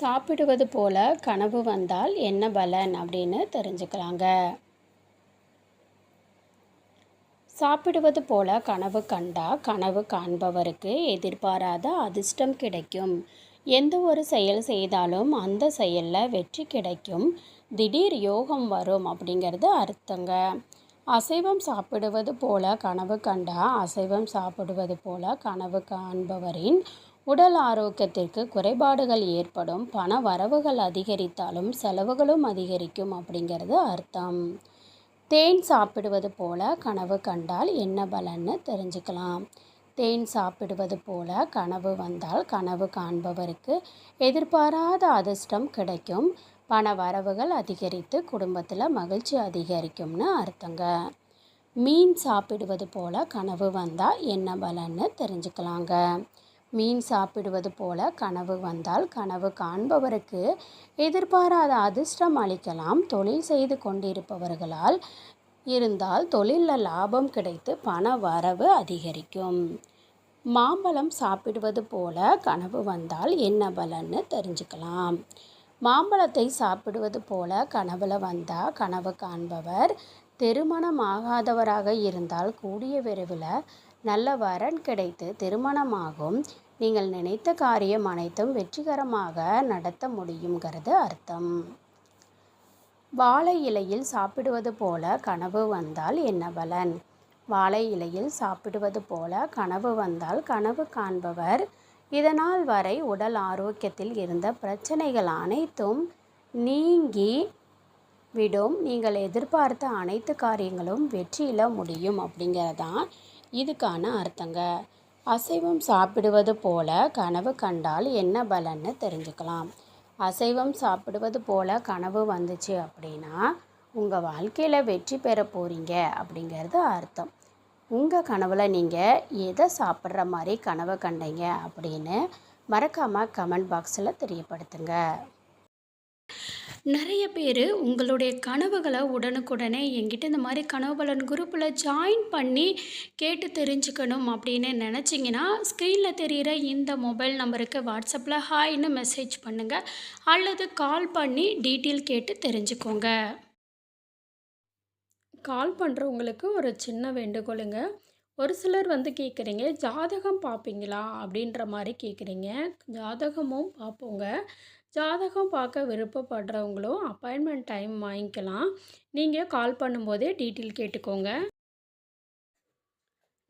சாப்பிடுவது போல கனவு வந்தால் என்ன பலன் அப்படின்னு தெரிஞ்சுக்கலாங்க. சாப்பிடுவது போல கனவு கண்டா கனவு காண்பவருக்கு எதிர்பாராத அதிர்ஷ்டம் கிடைக்கும். எந்த ஒரு செயல் செய்தாலும் அந்த செயலில் வெற்றி கிடைக்கும். திடீர் யோகம் வரும் அப்படிங்கிறது அர்த்தங்க. அசைவம் சாப்பிடுவது போல கனவு கண்டா அசைவம் சாப்பிடுவது போல கனவு காண்பவரின் உடல் ஆரோக்கியத்திற்கு குறைபாடுகள் ஏற்படும் பண வரவுகள் அதிகரித்தாலும் செலவுகளும் அதிகரிக்கும் அப்படிங்கிறது அர்த்தம். தேன் சாப்பிடுவது போல கனவு கண்டால் என்ன பலன்னு தெரிஞ்சுக்கலாம். தேன் சாப்பிடுவது போல கனவு வந்தால் கனவு காண்பவருக்கு எதிர்பாராத அதிர்ஷ்டம் கிடைக்கும். பண வரவுகள் அதிகரித்து குடும்பத்தில் மகிழ்ச்சி அதிகரிக்கும்னு அர்த்தங்க. மீன் சாப்பிடுவது போல கனவு வந்தால் என்ன பலன்னு தெரிஞ்சுக்கலாங்க. மீன் சாப்பிடுவது போல கனவு வந்தால் கனவு காண்பவருக்கு எதிர்பாராத அதிர்ஷ்டம் அளிக்கலாம். தொழில் செய்து கொண்டிருப்பவர்களால் இருந்தால் தொழிலில் லாபம் கிடைத்து பண வரவு அதிகரிக்கும். மாம்பழம் சாப்பிடுவது போல கனவு வந்தால் என்ன பலன்னு தெரிஞ்சுக்கலாம். மாம்பழத்தை சாப்பிடுவது போல கனவுல வந்தால் கனவு காண்பவர். திருமணம் ஆகாதவராக இருந்தால் கூடிய விரைவில் நல்ல வரன் கிடைத்து திருமணமாகும். நீங்கள் நினைத்த காரியம் அனைத்தும் வெற்றிகரமாக நடத்த முடியுங்கிறது அர்த்தம். வாழை இலையில் சாப்பிடுவது போல கனவு வந்தால் என்ன பலன்? வாழை இலையில் சாப்பிடுவது போல கனவு வந்தால் கனவு காண்பவர். இதனால் வரை உடல் ஆரோக்கியத்தில் இருந்த பிரச்சனைகள் அனைத்தும் நீங்கி விடும். நீங்கள் எதிர்பார்த்த அனைத்து காரியங்களும் வெற்றியில் முடியும் அப்படிங்கிறதான் இதுக்கான அர்த்தங்க. அசைவம் சாப்பிடுவது போல கனவு கண்டால் என்ன பலன்னு தெரிஞ்சுக்கலாம். அசைவம் சாப்பிடுவது போல கனவு வந்துச்சு அப்படின்னா உங்கள் வாழ்க்கையில் வெற்றி பெற போகிறீங்க அப்படிங்கிறது அர்த்தம். உங்கள் கனவில் நீங்கள் எதை சாப்பிட்ற மாதிரி கனவு கண்டீங்க அப்படின்னு மறக்காமல் கமெண்ட் பாக்ஸில் தெரியப்படுத்துங்க. நிறைய பேர் உங்களுடைய கனவுகளை உடனுக்குடனே என்கிட்ட இந்த மாதிரி கனவு பலன் குரூப்பில் ஜாயின் பண்ணி கேட்டு தெரிஞ்சுக்கணும் அப்படின்னு நினச்சிங்கன்னா ஸ்க்ரீனில் தெரிகிற இந்த மொபைல் நம்பருக்கு வாட்ஸ்அப்பில் ஹாய்னு மெசேஜ் பண்ணுங்கள் அல்லது கால் பண்ணி டீட்டெயில் கேட்டு தெரிஞ்சுக்கோங்க. கால் பண்ணுறவங்களுக்கு ஒரு சின்ன வேண்டுகோளுங்க. ஒரு சிலர் வந்து கேட்குறீங்க ஜாதகம் பார்ப்பீங்களா? அப்படின்ற மாதிரி கேட்குறீங்க. ஜாதகமும் பார்ப்போங்க. ஜாதகம் பார்க்க விருப்பப்படுறவங்களும் அப்பாயின்மெண்ட் டைம் வாங்கிக்கலாம். நீங்கள் கால் பண்ணும்போதே டீட்டெயில் கேட்டுக்கோங்க.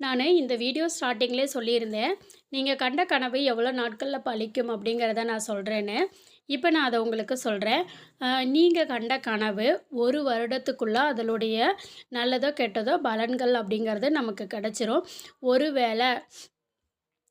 நான் இந்த வீடியோ ஸ்டார்டிங்லே சொல்லியிருந்தேன். நீங்கள் கண்ட கனவு எவ்வளோ நாட்களில் பழிக்கும் அப்படிங்கிறத நான் சொல்கிறேன்னு இப்போ நான் அதை உங்களுக்கு சொல்கிறேன் நீங்கள் கண்ட கனவு ஒரு வருடத்துக்குள்ளே அதனுடைய நல்லதோ கெட்டதோ பலன்கள் அப்படிங்கிறது நமக்கு கிடச்சிரும். ஒரு வேளை